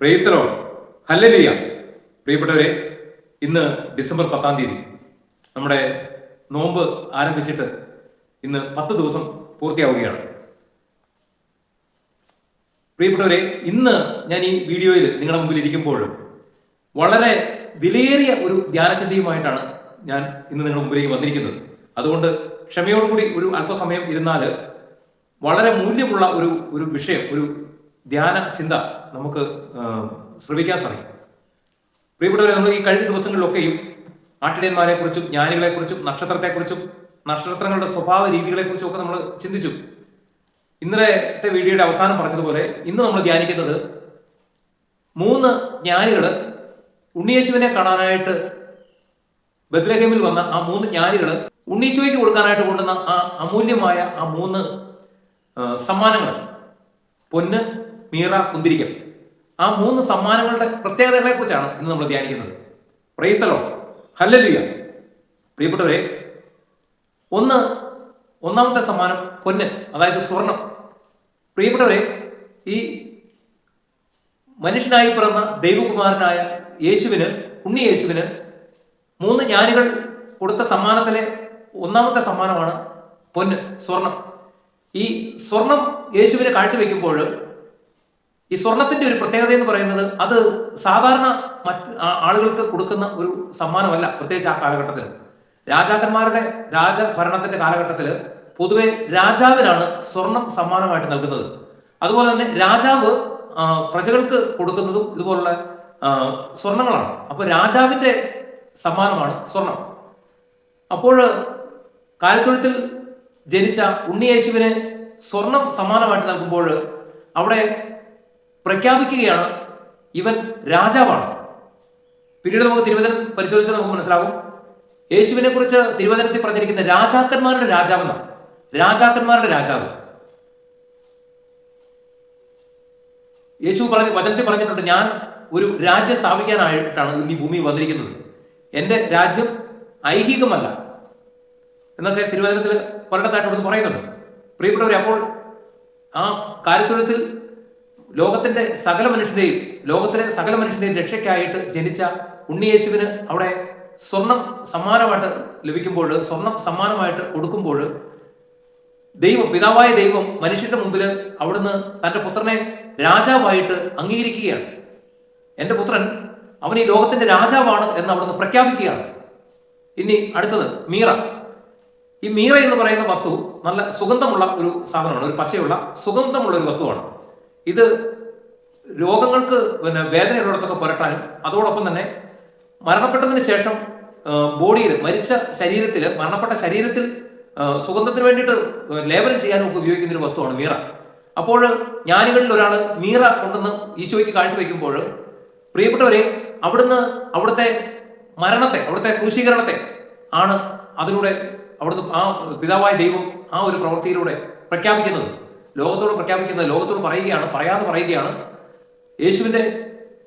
പ്രേസ്തലോ. ഹല്ലലിയ. പ്രിയപ്പെട്ടവരെ ഇന്ന് ഡിസംബർ പത്താം തീയതി. നമ്മുടെ നോമ്പ് ആരംഭിച്ചിട്ട് ഇന്ന് പത്ത് ദിവസം പൂർത്തിയാവുകയാണ്. പ്രിയപ്പെട്ടവരെ ഇന്ന് ഞാൻ ഈ വീഡിയോയിൽ നിങ്ങളുടെ മുമ്പിൽ ഇരിക്കുമ്പോൾ വളരെ വിലയേറിയ ഒരു ധ്യാനചിന്തയുമായിട്ടാണ് ഞാൻ ഇന്ന് നിങ്ങളുടെ മുമ്പിലേക്ക് വന്നിരിക്കുന്നത്. അതുകൊണ്ട് ക്ഷമയോടുകൂടി ഒരു അല്പസമയം ഇരുന്നാൽ വളരെ മൂല്യമുള്ള ഒരു ഒരു വിഷയം ഒരു ധ്യാന ചിന്ത നമുക്ക് ശ്രമിക്കാൻ സാധിക്കും. പ്രിയപ്പെട്ടവരെ നമ്മൾ ഈ കഴിഞ്ഞ ദിവസങ്ങളിലൊക്കെയും ആട്ടിടയന്മാരെ കുറിച്ചും ജ്ഞാനികളെ കുറിച്ചും നക്ഷത്രത്തെക്കുറിച്ചും നക്ഷത്രങ്ങളുടെ സ്വഭാവ രീതികളെ കുറിച്ചും ഒക്കെ നമ്മൾ ചിന്തിച്ചു. ഇന്നലത്തെ വീഡിയോയുടെ അവസാനം പറഞ്ഞതുപോലെ ഇന്ന് നമ്മൾ ധ്യാനിക്കുന്നത് മൂന്ന് ജ്ഞാനികൾ ഉണ്ണിയേശുവിനെ കാണാനായിട്ട് ബദ്ലഹേമിൽ വന്ന ആ മൂന്ന് ജ്ഞാനികൾ ഉണ്ണീശോയ്ക്ക് കൊടുക്കാനായിട്ട് കൊണ്ടുവന്ന ആ അമൂല്യമായ ആ മൂന്ന് സമ്മാനങ്ങൾ പൊന്ന് മീറ കുന്തിരിക്കം ആ മൂന്ന് സമ്മാനങ്ങളുടെ പ്രത്യേകതകളെ കുറിച്ചാണ് ഇന്ന് നമ്മൾ ധ്യാനിക്കുന്നത്. പ്രൈസലോ ഹല്ലലുയ പ്രിയപ്പെട്ടവരെ ഒന്ന് ഒന്നാമത്തെ സമ്മാനം പൊന്ന് അതായത് സ്വർണം. പ്രിയപ്പെട്ടവരെ ഈ മനുഷ്യനായി പിറന്ന ദൈവകുമാരനായ യേശുവിന് ഉണ്ണി യേശുവിന് മൂന്ന് ജ്ഞാനികൾ കൊടുത്ത സമ്മാനത്തിലെ ഒന്നാമത്തെ സമ്മാനമാണ് പൊന്ന് സ്വർണം. ഈ സ്വർണം യേശുവിന് കാഴ്ചവെക്കുമ്പോൾ ഈ സ്വർണത്തിന്റെ ഒരു പ്രത്യേകത എന്ന് പറയുന്നത് അത് സാധാരണ മറ്റ് ആളുകൾക്ക് കൊടുക്കുന്ന ഒരു സമ്മാനമല്ല പ്രത്യേകിച്ച് ആ കാലഘട്ടത്തിൽ. രാജാക്കന്മാരുടെ രാജഭരണത്തിന്റെ കാലഘട്ടത്തിൽ പൊതുവെ രാജാവിനാണ് സ്വർണം സമ്മാനമായിട്ട് നൽകുന്നത്. അതുപോലെ തന്നെ രാജാവ് പ്രജകൾക്ക് കൊടുക്കുന്നതും ഇതുപോലുള്ള സ്വർണങ്ങളാണ്. അപ്പൊ രാജാവിന്റെ സമ്മാനമാണ് സ്വർണം. അപ്പോൾ കാലത്തൊഴുത്തിൽ ജനിച്ച ഉണ്ണിയേശുവിന് സ്വർണം സമ്മാനമായിട്ട് നൽകുമ്പോൾ അവിടെ പ്രഖ്യാപിക്കുകയാണ് ഇവൻ രാജാവാണ്. പിന്നീട് നമുക്ക് തിരുവനന്തപുരം പരിശോധിച്ചാൽ നമുക്ക് മനസ്സിലാകും. യേശുവിനെ കുറിച്ച് തിരുവചനത്തിൽ പറഞ്ഞിരിക്കുന്ന രാജാക്കന്മാരുടെ രാജാവെന്നാണ്. രാജാക്കന്മാരുടെ രാജാവ്. യേശു പറഞ്ഞ വചനത്തിൽ പറഞ്ഞിട്ടുണ്ട് ഞാൻ ഒരു രാജ്യം സ്ഥാപിക്കാനായിട്ടാണ് ഇന്ന് ഈ ഭൂമി വന്നിരിക്കുന്നത്. എന്റെ രാജ്യം ഐഹികമല്ല. എന്നൊക്കെ തിരുവനന്തപുരത്തിൽ പലയിടത്തായിട്ട് പറയുന്നുണ്ട്. പ്രിയപ്പെട്ടവരെ അപ്പോൾ ആ കാര്യത്തൊഴുത്തിൽ ലോകത്തിന്റെ സകല മനുഷ്യന്റെയും ലോകത്തിലെ സകല മനുഷ്യന്റെയും രക്ഷയ്ക്കായിട്ട് ജനിച്ച ഉണ്ണിയേശുവിന് അവിടെ സ്വർണം സമ്മാനമായിട്ട് ലഭിക്കുമ്പോൾ സ്വർണം സമ്മാനമായിട്ട് കൊടുക്കുമ്പോൾ ദൈവം പിതാവായ ദൈവം മനുഷ്യന്റെ മുമ്പിൽ അവിടുന്ന് തന്റെ പുത്രനെ രാജാവായിട്ട് അംഗീകരിക്കുകയാണ്. എന്റെ പുത്രൻ അവൻ ഈ ലോകത്തിന്റെ രാജാവാണ് എന്ന് അവിടുന്ന് പ്രഖ്യാപിക്കുകയാണ്. ഇനി അടുത്തത് മീറ. ഈ മീറ എന്ന് പറയുന്ന വസ്തു നല്ല സുഗന്ധമുള്ള ഒരു സാധനമാണ് ഒരു പശയുള്ള സുഗന്ധമുള്ള ഒരു വസ്തുവാണ്. ഇത് രോഗങ്ങൾക്ക് പിന്നെ വേദനയുള്ളിടത്തൊക്കെ പുരട്ടാനും അതോടൊപ്പം തന്നെ മരണപ്പെട്ടതിന് ശേഷം ബോഡിയിൽ മരിച്ച ശരീരത്തിൽ മരണപ്പെട്ട ശരീരത്തിൽ സുഗന്ധത്തിന് വേണ്ടിയിട്ട് ലേബനം ചെയ്യാനും ഒക്കെ ഉപയോഗിക്കുന്ന ഒരു വസ്തുവാണ് മീറ. അപ്പോൾ ജ്ഞാനികളിൽ ഒരാൾ മീറ കൊണ്ടുവന്ന് ഈശോയ്ക്ക് കാഴ്ചവെക്കുമ്പോൾ പ്രിയപ്പെട്ടവരെ അവിടുന്ന് അവിടുത്തെ മരണത്തെ അവിടുത്തെ ക്രൂശീകരണത്തെ ആണ് അതിലൂടെ അവിടുന്ന് ആ പിതാവായ ദൈവം ആ ഒരു പ്രവൃത്തിയിലൂടെ പ്രഖ്യാപിക്കുന്നത്. ലോകത്തോട് പ്രഖ്യാപിക്കുന്നത് ലോകത്തോട് പറയുകയാണ് പറയാതെ പറയുകയാണ്. യേശുവിന്റെ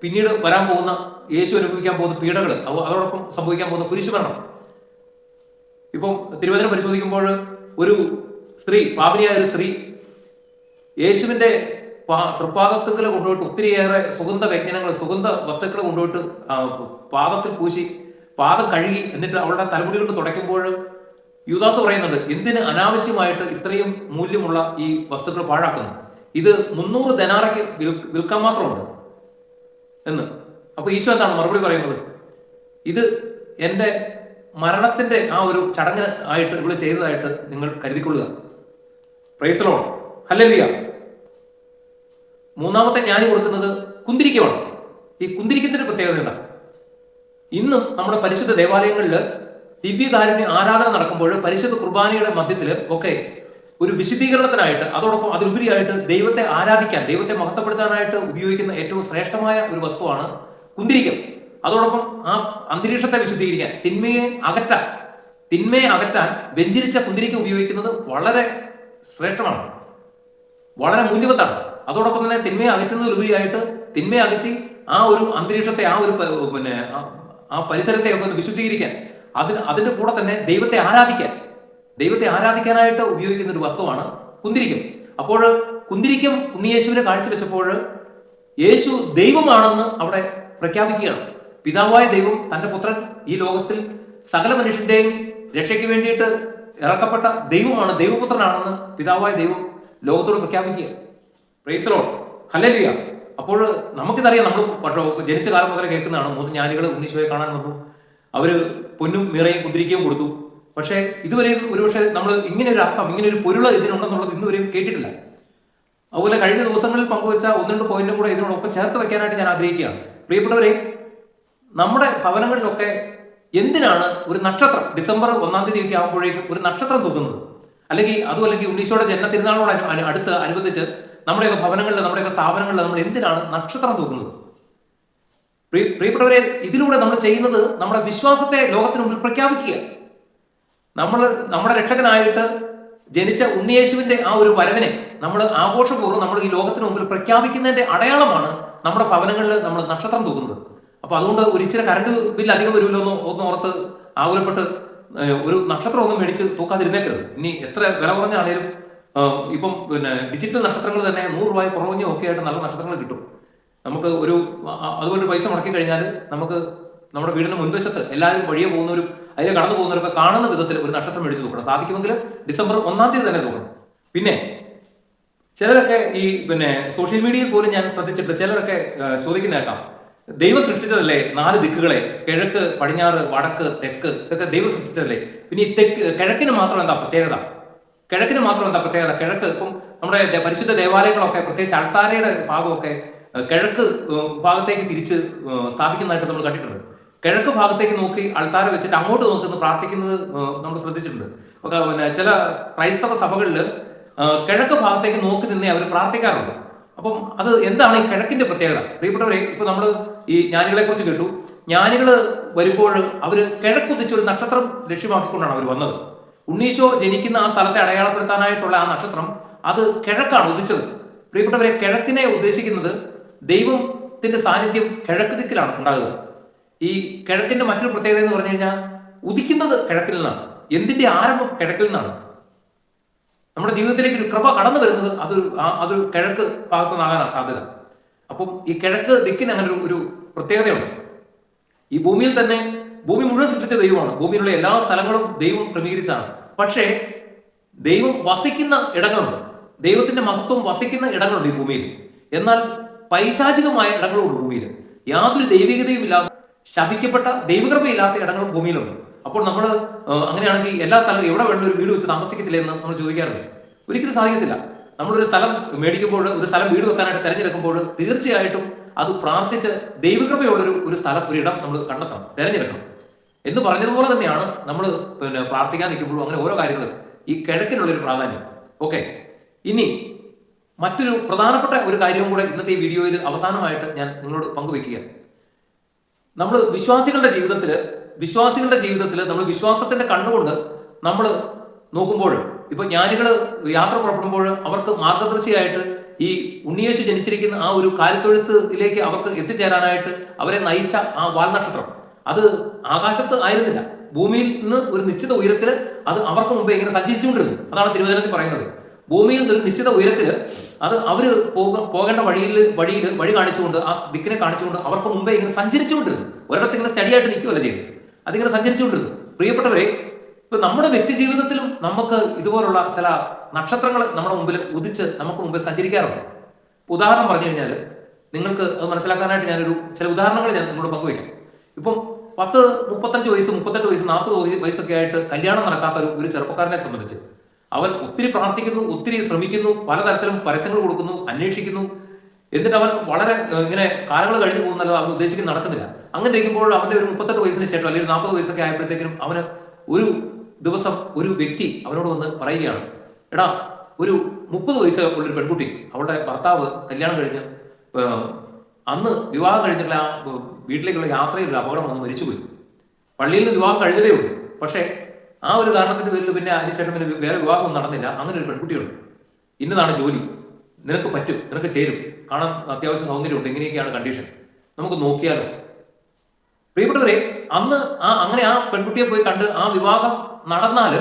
പിന്നീട് വരാൻ പോകുന്ന യേശു അനുഭവിക്കാൻ പോകുന്ന പീഡകൾ അതോടൊപ്പം സംഭവിക്കാൻ പോകുന്ന കുരിശുമരണം. ഇപ്പം തിരുവചനം പരിശോധിക്കുമ്പോൾ ഒരു സ്ത്രീ പാപിനിയായ ഒരു സ്ത്രീ യേശുവിന്റെ തൃപ്പാദത്തുകൾ കൊണ്ടുപോയിട്ട് ഒത്തിരിയേറെ സുഗന്ധ വ്യഞ്ജനങ്ങൾ സുഗന്ധ വസ്തുക്കൾ കൊണ്ടുപോയിട്ട് പാദത്തിൽ പൂശി പാദം കഴുകി എന്നിട്ട് അവളുടെ തലമുടി കൊണ്ട് തുടയ്ക്കുമ്പോൾ യുദാസ് പറയുന്നുണ്ട് എന്തിന് അനാവശ്യമായിട്ട് ഇത്രയും മൂല്യമുള്ള ഈ വസ്തുക്കൾ പാഴാക്കുന്നു? ഇത് മുന്നൂറ് ധനാറയ്ക്ക് വിൽ- വിൽക്കാൻ മാത്രമുണ്ട്. എന്ന്. അപ്പൊ ഈശോ എന്താണ് മറുപടി പറയുന്നത്? ഇത് എന്റെ മരണത്തിന്റെ ആ ഒരു ചടങ്ങ് ആയിട്ട് ഇവിടെ ചെയ്തതായിട്ട് നിങ്ങൾ കരുതിക്കൊള്ളുക. പ്രൈസലോ ഹല്ലേലൂയ മൂന്നാമത്തെ ഞാൻ കൊടുക്കുന്നത് കുന്തിരിക്കമാണ്. ഈ കുന്തിരിക്കത്തിന്റെ പ്രത്യേകത എന്താ? ഇന്നും നമ്മുടെ പരിശുദ്ധ ദേവാലയങ്ങളിൽ ദിവ്യകാരുണ്യ ആരാധന നടക്കുമ്പോൾ പരിശുദ്ധ കുർബാനയുടെ മധ്യത്തിൽ ഒക്കെ ഒരു വിശുദ്ധീകരണത്തിനായിട്ട് അതോടൊപ്പം അതിലുപരിയായിട്ട് ദൈവത്തെ ആരാധിക്കാൻ ദൈവത്തെ മഹത്വപ്പെടുത്താനായിട്ട് ഉപയോഗിക്കുന്ന ഏറ്റവും ശ്രേഷ്ഠമായ ഒരു വസ്തുവാണ് കുന്തിരിക്കം. അതോടൊപ്പം ആ അന്തരീക്ഷത്തെ വിശുദ്ധീകരിക്കാൻ തിന്മയെ അകറ്റാൻ തിന്മയെ അകറ്റാൻ വെഞ്ചിരിച്ച കുന്തിരിക്കം ഉപയോഗിക്കുന്നത് വളരെ ശ്രേഷ്ഠമാണ്. വളരെ മൂല്യവത്താണ്. അതോടൊപ്പം തന്നെ തിന്മയെ അകറ്റുന്നതിലുപരിയായിട്ട് തിന്മയെ അകറ്റി ആ ഒരു അന്തരീക്ഷത്തെ ആ ഒരു പിന്നെ ആ- പരിസരത്തെ ഒക്കെ ഒന്ന് വിശുദ്ധീകരിക്കാൻ അതിന് അതിന്റെ കൂടെ തന്നെ ദൈവത്തെ ആരാധിക്കാൻ ദൈവത്തെ ആരാധിക്കാനായിട്ട് ഉപയോഗിക്കുന്ന ഒരു വസ്തുവാണ് കുന്തിരിക്കം. അപ്പോൾ കുന്തിരിക്കം ഉണ്ണിയേശുവിനെ കാഴ്ചവെച്ചപ്പോൾ യേശു ദൈവമാണെന്ന് അവിടെ പ്രഖ്യാപിക്കുകയാണ്. പിതാവായ ദൈവം തന്റെ പുത്രൻ ഈ ലോകത്തിൽ സകല മനുഷ്യന്റെയും രക്ഷയ്ക്ക് വേണ്ടിയിട്ട് ഇറക്കപ്പെട്ട ദൈവമാണ് ദൈവപുത്രനാണെന്ന് പിതാവായ ദൈവം ലോകത്തോട് പ്രഖ്യാപിക്കുക പ്രൈസലോ ഹല്ലേലൂയ അപ്പോൾ നമുക്കിതറിയാം നമ്മൾ പക്ഷേ ജനിച്ച കാലം മുതലേ കേൾക്കുന്നതാണ്. മൂന്ന് ജ്ഞാനികൾ ഉണ്ണീശോയെ കാണാൻ വന്നു. അവർ പൊന്നും നിറയും കുതിരിക്കുകയും കൊടുത്തു. പക്ഷേ ഇതുവരെയും ഒരുപക്ഷെ നമ്മൾ ഇങ്ങനെ ഒരു അർത്ഥം ഇങ്ങനെ ഒരു പൊരുള ഇതിനുണ്ടെന്നുള്ളത് ഇന്നുവരെയും കേട്ടിട്ടില്ല. അതുപോലെ കഴിഞ്ഞ ദിവസങ്ങളിൽ പങ്കുവച്ച ഒന്ന് രണ്ട് പോയിന്റും കൂടെ ഇതിനോടൊപ്പം ചേർത്ത് വെക്കാനായിട്ട് ഞാൻ ആഗ്രഹിക്കുകയാണ്. പ്രിയപ്പെട്ടവരെ നമ്മുടെ ഭവനങ്ങളിലൊക്കെ എന്തിനാണ് ഒരു നക്ഷത്രം ഡിസംബർ ഒന്നാം തീയതി ഒക്കെ ആകുമ്പോഴേക്കും ഒരു നക്ഷത്രം തൂക്കുന്നത്? അല്ലെങ്കിൽ അതും അല്ലെങ്കിൽ ഉണ്ണീശോയുടെ ജന്മ തിരുനാളോട് അനു- അനു- അടുത്ത് അനുബന്ധിച്ച് നമ്മുടെയൊക്കെ ഭവനങ്ങളിൽ നമ്മുടെയൊക്കെ സ്ഥാപനങ്ങളിൽ നമ്മൾ എന്തിനാണ് നക്ഷത്രം തൂക്കുന്നത്? പ്രിയപ്പെട്ടവരെ ഇതിലൂടെ നമ്മൾ ചെയ്യുന്നത് നമ്മുടെ വിശ്വാസത്തെ ലോകത്തിന് മുമ്പിൽ പ്രഖ്യാപിക്കുക. നമ്മൾ നമ്മുടെ രക്ഷകനായിട്ട് ജനിച്ച ഉണ്ണിയേശുവിന്റെ ആ ഒരു വരവിനെ നമ്മൾ ആഘോഷപൂർവം നമ്മൾ ഈ ലോകത്തിന് മുമ്പിൽ പ്രഖ്യാപിക്കുന്നതിന്റെ അടയാളമാണ് നമ്മുടെ ഭവനങ്ങളിൽ നമ്മൾ നക്ഷത്രം തൂക്കുന്നത്. അപ്പൊ അതുകൊണ്ട് ഒരു ഇച്ചിരി കറണ്ട് ബില്ല് അധികം വരുമല്ലോ എന്ന് ഒന്ന് ഓർത്ത് ആകുലപ്പെട്ട് ഒരു നക്ഷത്രം ഒന്നും മേടിച്ച് തൂക്കാതിരുന്നേക്കരുത്. ഇനി എത്ര വില കുറഞ്ഞാണേലും ഇപ്പം പിന്നെ ഡിജിറ്റൽ നക്ഷത്രങ്ങൾ തന്നെ നൂറ് രൂപ കുറഞ്ഞോ ഒക്കെ ആയിട്ട് നല്ല നക്ഷത്രങ്ങൾ കിട്ടും. നമുക്ക് ഒരു അതുപോലൊരു പൈസ മുടക്കി കഴിഞ്ഞാൽ നമുക്ക് നമ്മുടെ വീടിന്റെ മുൻവശത്ത് എല്ലാവരും വഴിയെ പോകുന്നവരും അതിലെ കടന്നു പോകുന്നവരൊക്കെ കാണുന്ന വിധത്തിൽ ഒരു നക്ഷത്രം മേടിച്ച് തൂക്കണം. സാധിക്കുമെങ്കിൽ ഡിസംബർ ഒന്നാം തീയതി തന്നെ തൂക്കണം. പിന്നെ ചിലരൊക്കെ ഈ പിന്നെ സോഷ്യൽ മീഡിയയിൽ പോലും ഞാൻ ശ്രദ്ധിച്ചിട്ട് ചിലരൊക്കെ ചോദിക്കുന്നേക്കാം. ചോദിക്കുന്ന ദൈവം സൃഷ്ടിച്ചതല്ലേ നാല് ദിക്കുകളെ? കിഴക്ക് പടിഞ്ഞാറ് വടക്ക് തെക്ക്. ഇതൊക്കെ ദൈവം സൃഷ്ടിച്ചതല്ലേ? പിന്നെ ഈ തെക്ക് കിഴക്കിന് മാത്രം എന്താ പ്രത്യേകത? കിഴക്കിന് മാത്രം എന്താ പ്രത്യേകത? കിഴക്ക് ഇപ്പം നമ്മുടെ പരിശുദ്ധ ദേവാലയങ്ങളൊക്കെ പ്രത്യേകിച്ച് അൾത്താരയുടെ ഭാഗമൊക്കെ കിഴക്ക് ഭാഗത്തേക്ക് തിരിച്ച് സ്ഥാപിക്കുന്നതായിട്ട് നമ്മൾ കണ്ടിട്ടുണ്ട്. കിഴക്ക് ഭാഗത്തേക്ക് നോക്കി അൾത്താര വെച്ചിട്ട് അങ്ങോട്ട് നോക്കി പ്രാർത്ഥിക്കുന്നത് നമ്മൾ ശ്രദ്ധിച്ചിട്ടുണ്ട്. പിന്നെ ചില ക്രൈസ്തവ സഭകളിൽ കിഴക്ക് ഭാഗത്തേക്ക് നോക്കി നിന്നേ അവർ പ്രാർത്ഥിക്കാറുണ്ട്. അപ്പം അത് എന്താണ് ഈ കിഴക്കിന്റെ പ്രത്യേകത? പ്രിയപ്പെട്ടവരെ ഇപ്പൊ നമ്മൾ ഈ ജ്ഞാനികളെ കുറിച്ച് കേട്ടു. ജ്ഞാനികൾ വരുമ്പോൾ അവർ കിഴക്കുതിച്ച് ഒരു നക്ഷത്രം ലക്ഷ്യമാക്കിക്കൊണ്ടാണ് അവർ വന്നത്. ഉണ്ണീശോ ജനിക്കുന്ന ആ സ്ഥലത്തെ അടയാളപ്പെടുത്താനായിട്ടുള്ള ആ നക്ഷത്രം അത് കിഴക്കാണ് ഉദിച്ചത്. പ്രിയപ്പെട്ടവരെ കിഴക്കിനെ ഉദ്ദേശിക്കുന്നത് ദൈവത്തിന്റെ സാന്നിധ്യം കിഴക്ക് ദിക്കിലാണ് ഉണ്ടാകുക ഈ കിഴക്കിന്റെ മറ്റൊരു പ്രത്യേകത എന്ന് പറഞ്ഞു കഴിഞ്ഞാൽ ഉദിക്കുന്നത് കിഴക്കിൽ നിന്നാണ്. എന്തിന്റെ ആരംഭം കിഴക്കിൽ നിന്നാണ്? നമ്മുടെ ജീവിതത്തിലേക്ക് ഒരു കൃപ കടന്നു വരുന്നത് അത് അത് കിഴക്ക് ഭാഗത്തു നിന്നാകാനാണ് സാധ്യത. അപ്പം ഈ കിഴക്ക് ദിക്കിന് അങ്ങനെ ഒരു ഒരു പ്രത്യേകതയുണ്ട്. ഈ ഭൂമിയിൽ തന്നെ ഭൂമി മുഴുവൻ സൃഷ്ടിച്ച ദൈവമാണ്. ഭൂമിയിലുള്ള എല്ലാ സ്ഥലങ്ങളും ദൈവം ക്രമീകരിച്ചാണ്. പക്ഷേ ദൈവം വസിക്കുന്ന ഇടങ്ങളുണ്ട്. ദൈവത്തിന്റെ മഹത്വം വസിക്കുന്ന ഇടങ്ങളുണ്ട് ഈ ഭൂമിയിൽ. എന്നാൽ പൈശാചികമായ ഇടങ്ങളുണ്ട് ഭൂമിയിൽ. യാതൊരു ദൈവികതയും ഇല്ലാത്ത ശപിക്കപ്പെട്ട ദൈവകൃപയില്ലാത്ത ഇടങ്ങളും ഭൂമിയിലുണ്ട്. അപ്പോൾ നമ്മൾ അങ്ങനെയാണെങ്കിൽ എല്ലാ സ്ഥലവും എവിടെ വേണമെങ്കിലും ഒരു വീട് വെച്ച് താമസിക്കത്തില്ല എന്ന് നമ്മൾ ചോദിക്കാറുണ്ട്. ഒരിക്കലും സാധിക്കത്തില്ല. നമ്മളൊരു സ്ഥലം മേടിക്കുമ്പോൾ ഒരു സ്ഥലം വീട് വെക്കാനായിട്ട് തിരഞ്ഞെടുക്കുമ്പോൾ തീർച്ചയായിട്ടും അത് പ്രാർത്ഥിച്ച് ദൈവകൃപയുള്ളൊരു ഒരു സ്ഥലം ഒരു ഇടം നമ്മൾ കണ്ടെത്തണം തിരഞ്ഞെടുക്കണം. എന്ന് പറഞ്ഞതുപോലെ തന്നെയാണ് നമ്മൾ പിന്നെ പ്രാർത്ഥിക്കാൻ നിൽക്കുമ്പോഴും അങ്ങനെ ഓരോ കാര്യങ്ങളും ഈ കിഴക്കിനുള്ളൊരു പ്രാധാന്യം. ഓക്കെ. ഇനി മറ്റൊരു പ്രധാനപ്പെട്ട ഒരു കാര്യവും കൂടെ ഇന്നത്തെ ഈ വീഡിയോയിൽ അവസാനമായിട്ട് ഞാൻ നിങ്ങളോട് പങ്കുവെക്കുകയാണ് നമ്മൾ വിശ്വാസികളുടെ ജീവിതത്തിൽ വിശ്വാസികളുടെ ജീവിതത്തിൽ നമ്മൾ വിശ്വാസത്തിന്റെ കണ്ണുകൊണ്ട് നമ്മൾ നോക്കുമ്പോൾ ഇപ്പൊ ജ്ഞാനികൾ യാത്ര പുറപ്പെടുമ്പോൾ അവർക്ക് മാർഗദർശിയായിട്ട് ഈ ഉണ്ണിയേശു ജനിച്ചിരിക്കുന്ന ആ ഒരു കാലിത്തൊഴുത്തിലേക്ക് അവർക്ക് എത്തിച്ചേരാനായിട്ട് അവരെ നയിച്ച ആ വാൽനക്ഷത്രം അത് ആകാശത്ത് ആയിരുന്നില്ല. ഭൂമിയിൽ നിന്ന് ഒരു നിശ്ചിത ഉയരത്തിൽ അത് അവർക്ക് മുമ്പേ ഇങ്ങനെ സഞ്ചരിച്ചുകൊണ്ടിരുന്നു. അതാണ് തിരുവചനത്തിൽ പറയുന്നത്. ഭൂമിയിൽ നിന്ന് നിശ്ചിത ഉയരത്തിൽ അത് അവർ പോക പോകേണ്ട വഴിയിൽ വഴിയിൽ വഴി കാണിച്ചുകൊണ്ട് ആ ദിക്കിനെ കാണിച്ചുകൊണ്ട് അവർക്ക് മുമ്പേ ഇങ്ങനെ സഞ്ചരിച്ചുകൊണ്ടിരുന്നു. ഒരിടത്ത് ഇങ്ങനെ സ്റ്റഡി ആയിട്ട് നിൽക്കുകയല്ല ചെയ്തു അതിങ്ങനെ സഞ്ചരിച്ചുകൊണ്ടിരുന്നു. പ്രിയപ്പെട്ടവരെ ഇപ്പൊ നമ്മുടെ വ്യക്തി ജീവിതത്തിലും നമുക്ക് ഇതുപോലുള്ള ചില നക്ഷത്രങ്ങൾ നമ്മുടെ മുമ്പിൽ ഉദിച്ച് നമുക്ക് മുമ്പിൽ സഞ്ചരിക്കാറുണ്ട്. ഉദാഹരണം പറഞ്ഞു കഴിഞ്ഞാൽ നിങ്ങൾക്ക് അത് മനസ്സിലാക്കാനായിട്ട് ഞാനൊരു ചില ഉദാഹരണങ്ങൾ ഞാൻ നിങ്ങളോട് പങ്കുവയ്ക്കാം. ഇപ്പം പത്ത് മുപ്പത്തഞ്ച് വയസ്സ് മുപ്പത്തെട്ട് വയസ്സ് നാൽപ്പത് വയസ്സൊക്കെ ആയിട്ട് കല്യാണം നടക്കാത്ത ഒരു ചെറുപ്പക്കാരനെ സംബന്ധിച്ച് അവൻ ഒത്തിരി പ്രാർത്ഥിക്കുന്നു ഒത്തിരി ശ്രമിക്കുന്നു പലതരത്തിലും പരസ്യങ്ങൾ കൊടുക്കുന്നു അന്വേഷിക്കുന്നു. എന്നിട്ട് അവൻ വളരെ ഇങ്ങനെ കാലങ്ങൾ കഴിഞ്ഞു പോകുന്നല്ല അവൻ ഉദ്ദേശിക്കുന്ന നടക്കുന്നില്ല. അങ്ങനെ ഇരിക്കുമ്പോൾ അവന്റെ ഒരു മുപ്പത്തെട്ട് വയസ്സിന് ശേഷം അല്ലെങ്കിൽ നാൽപ്പത് വയസ്സൊക്കെ ആയപ്പോഴത്തേക്കും അവന് ഒരു ദിവസം ഒരു വ്യക്തി അവനോട് വന്ന് പറയുകയാണ് എടാ ഒരു മുപ്പത് വയസ്സ് ഉള്ളൊരു പെൺകുട്ടി അവളുടെ ഭർത്താവ് കല്യാണം കഴിഞ്ഞ് അന്ന് വിവാഹം കഴിഞ്ഞിട്ടുള്ള ആ വീട്ടിലേക്കുള്ള യാത്രയിൽ അപകടം വന്ന് മരിച്ചുപോയി. പള്ളിയിൽ നിന്ന് വിവാഹം കഴിഞ്ഞതേ ഉള്ളൂ. പക്ഷേ ആ ഒരു കാരണത്തിന്റെ പേരിൽ പിന്നെ അതിനുശേഷം പിന്നെ വേറെ വിവാഹം നടന്നില്ല. അങ്ങനെ ഒരു പെൺകുട്ടിയുണ്ട്. ഇന്നതാണ് ജോലി. നിനക്ക് പറ്റും. നിനക്ക് ചേരും. കാണാൻ അത്യാവശ്യം സൗന്ദര്യമുണ്ട്. ഇങ്ങനെയൊക്കെയാണ് കണ്ടീഷൻ നമുക്ക് നോക്കിയാലോ? പ്രിയപ്പെട്ടവരെ അന്ന് ആ അങ്ങനെ ആ പെൺകുട്ടിയെ പോയി കണ്ട് ആ വിവാഹം നടന്നാൽ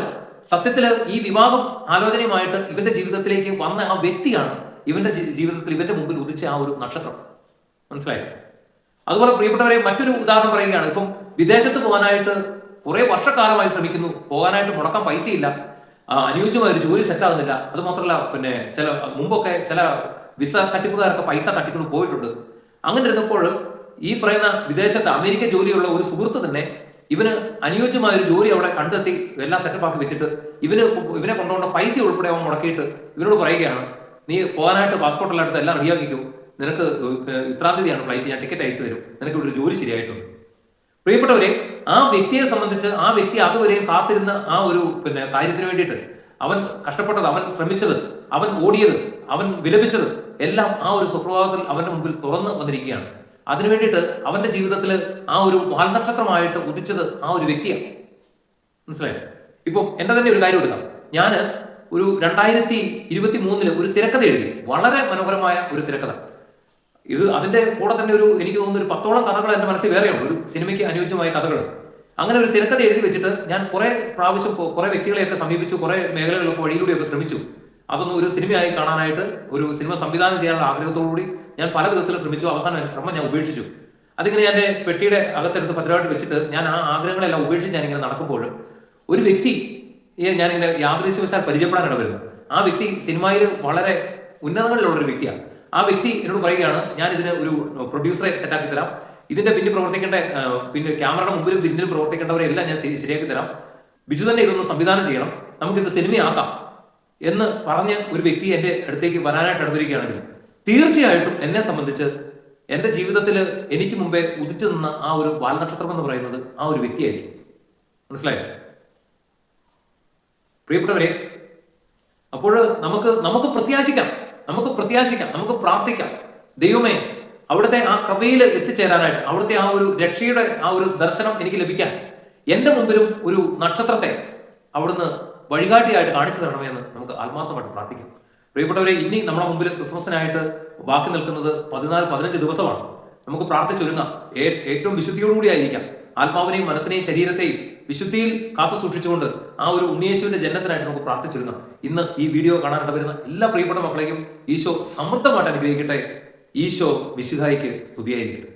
സത്യത്തിൽ ഈ വിവാഹം ആലോചനയുമായിട്ട് ഇവന്റെ ജീവിതത്തിലേക്ക് വന്ന ആ വ്യക്തിയാണ് ഇവന്റെ ജീവിതത്തിൽ ഇവന്റെ മുമ്പിൽ ഉദിച്ച ആ ഒരു നക്ഷത്രം. മനസ്സിലായോ? അതുപോലെ പ്രിയപ്പെട്ടവരെ മറ്റൊരു ഉദാഹരണം പറയുകയാണ്. ഇപ്പം വിദേശത്ത് പോകാനായിട്ട് കുറെ വർഷക്കാലമായി ശ്രമിക്കുന്നു. പോകാനായിട്ട് മുടക്കാൻ പൈസയില്ല. അനുയോജ്യമായ ഒരു ജോലി സെറ്റ് ആകുന്നില്ല അത് മാത്രമല്ല പിന്നെ ചില മുമ്പൊക്കെ ചില വിസ തട്ടിപ്പുകാരൊക്കെ പൈസ തട്ടിക്കൊണ്ട് പോയിട്ടുണ്ട്. അങ്ങനെ ഇരുന്നപ്പോൾ ഈ പറയുന്ന വിദേശത്ത് അമേരിക്ക ജോലിയുള്ള ഒരു സുഹൃത്ത് തന്നെ ഇവന് അനുയോജ്യമായ ഒരു ജോലി അവിടെ കണ്ടെത്തി എല്ലാം സെറ്റപ്പ് ആക്കി വെച്ചിട്ട് ഇവന് ഇവനെ കൊണ്ടുപോകേണ്ട പൈസ ഉൾപ്പെടെ അവൻ മുടക്കിയിട്ട് ഇവനോട് പറയുകയാണ് നീ പോകാനായിട്ട് പാസ്പോർട്ടെല്ലാം എടുത്ത് എല്ലാം റെഡിയാക്കിക്കും നിനക്ക് ഇത്രാം തീയതിയാണ് ഫ്ലൈറ്റ് ഞാൻ ടിക്കറ്റ് അയച്ചു തരും. നിനക്ക് ഇവിടെ ഒരു ജോലി ശരിയായിട്ടുണ്ട്. പ്രിയപ്പെട്ടവരെ ആ വ്യക്തിയെ സംബന്ധിച്ച് ആ വ്യക്തി അതുവരെയും കാത്തിരുന്ന ആ ഒരു പിന്നെ കാര്യത്തിന് വേണ്ടിയിട്ട് അവൻ കഷ്ടപ്പെട്ടത് അവൻ ശ്രമിച്ചത് അവൻ ഓടിയത് അവൻ വിലപിച്ചത് എല്ലാം ആ ഒരു സുപ്രഭാതത്തിൽ അവന്റെ മുമ്പിൽ തുറന്നു വന്നിരിക്കുകയാണ്. അതിനു വേണ്ടിയിട്ട് അവന്റെ ജീവിതത്തിൽ ആ ഒരു വാൽനക്ഷത്രമായിട്ട് ഉദിച്ചത് ആ ഒരു വ്യക്തിയാണ്. മനസ്സിലായോ? ഇപ്പൊ എന്റെ തന്നെ ഒരു കാര്യം എടുക്കാം. ഞാൻ ഒരു രണ്ടായിരത്തി ഇരുപത്തി മൂന്നിൽ ഒരു തിരക്കഥ എഴുതി. വളരെ മനോഹരമായ ഒരു തിരക്കഥ. ഇത് അതിന്റെ കൂടെ തന്നെ ഒരു എനിക്ക് തോന്നുന്ന ഒരു പത്തോളം കഥകൾ എന്റെ മനസ്സിൽ വേറെയുണ്ട് ഒരു സിനിമയ്ക്ക് അനുയോജ്യമായ കഥകൾ. അങ്ങനെ ഒരു തിരക്കഥ എഴുതി വെച്ചിട്ട് ഞാൻ കുറെ പ്രാവശ്യം കുറേ വ്യക്തികളെയൊക്കെ സമീപിച്ചു കുറെ മേഖലകളിലൊക്കെ വഴിയിലൂടെയൊക്കെ ശ്രമിച്ചു. അതൊന്നും ഒരു സിനിമയായി കാണാനായിട്ട് ഒരു സിനിമ സംവിധാനം ചെയ്യാനുള്ള ആഗ്രഹത്തോടുകൂടി ഞാൻ പല വിധത്തിൽ ശ്രമിച്ചു. അവസാനം എന്റെ ശ്രമം ഞാൻ ഉപേക്ഷിച്ചു. അതിങ്ങനെ ഞാൻ പെട്ടിയുടെ അകത്തെടുത്ത് ഭദ്രമായിട്ട് വെച്ചിട്ട് ഞാൻ ആ ആഗ്രഹങ്ങളെല്ലാം ഉപേക്ഷിച്ച് ഞാനിങ്ങനെ നടക്കുമ്പോൾ ഒരു വ്യക്തി ഞാനിങ്ങനെ യാദൃശ്യവശാൽ പരിചയപ്പെടാനിട വരുന്നു ആ വ്യക്തി സിനിമയിൽ വളരെ ഉന്നതങ്ങളിലുള്ള ഒരു വ്യക്തിയാണ്. ആ വ്യക്തി എന്നോട് പറയുകയാണ് ഞാൻ ഇതിന് ഒരു പ്രൊഡ്യൂസറെ സെറ്റാക്കി തരാം. ഇതിന്റെ പിന്നിൽ പ്രവർത്തിക്കേണ്ട പിന്നെ ക്യാമറയുടെ മുമ്പിലും പിന്നിലും പ്രവർത്തിക്കേണ്ടവരെ എല്ലാം ഞാൻ ശരി- ശരിയാക്കി തരാം. ബിജു തന്നെ ഇതൊന്ന് സംവിധാനം ചെയ്യണം. നമുക്ക് നമുക്കിത് സിനിമയാക്കാം. എന്ന് പറഞ്ഞ ഒരു വ്യക്തി എന്റെ അടുത്തേക്ക് വരാനായിട്ട് അടുത്തിരിക്കുകയാണെങ്കിൽ തീർച്ചയായിട്ടും എന്നെ സംബന്ധിച്ച് എന്റെ ജീവിതത്തിൽ എനിക്ക് മുമ്പേ ഉദിച്ചു നിന്ന ആ ഒരു വാൽനക്ഷത്രം എന്ന് പറയുന്നത് ആ ഒരു വ്യക്തിയായിരിക്കും. മനസ്സിലായോ? പ്രിയപ്പെട്ടവരെ അപ്പോൾ നമുക്ക് നമുക്ക് പ്രത്യാശിക്കാം. നമുക്ക് പ്രത്യാശിക്കാം നമുക്ക് പ്രാർത്ഥിക്കാം. ദൈവമേ അവിടുത്തെ ആ കൃപയിൽ എത്തിച്ചേരാനായിട്ട് അവിടുത്തെ ആ ഒരു രക്ഷയുടെ ആ ഒരു ദർശനം എനിക്ക് ലഭിക്കാൻ എന്റെ മുമ്പിലും ഒരു നക്ഷത്രത്തെ അവിടുന്ന് വഴികാട്ടിയായിട്ട് കാണിച്ചു തരണമെന്ന് നമുക്ക് ആത്മാർത്ഥമായിട്ട് പ്രാർത്ഥിക്കാം. പ്രിയപ്പെട്ടവരെ ഇനി നമ്മുടെ മുമ്പിൽ ക്രിസ്മസിനായിട്ട് ബാക്കി നിൽക്കുന്നത് പതിനാല് പതിനഞ്ച് ദിവസമാണ്. നമുക്ക് പ്രാർത്ഥിച്ചൊരുങ്ങാം. ഏറ്റവും വിശുദ്ധിയോടുകൂടി ആയിരിക്കാം. ആത്മാവിനെയും മനസ്സിനെയും ശരീരത്തെയും വിശുദ്ധിയിൽ കാത്തു സൂക്ഷിച്ചുകൊണ്ട് ആ ഒരു ഉണ്ണിയേശുവിന്റെ ജനത്തിനായിട്ട് നമുക്ക് പ്രാർത്ഥിച്ചിരുന്നു. ഇന്ന് ഈ വീഡിയോ കാണാനിട വരുന്ന എല്ലാ പ്രിയപ്പെട്ട മക്കളെയും ഈശോ സമൃദ്ധമായിട്ട് അനുഗ്രഹിക്കട്ടെ. ഈശോ വിശുദ്ധായിക്ക് സ്തുതിയായിരിക്കട്ടെ.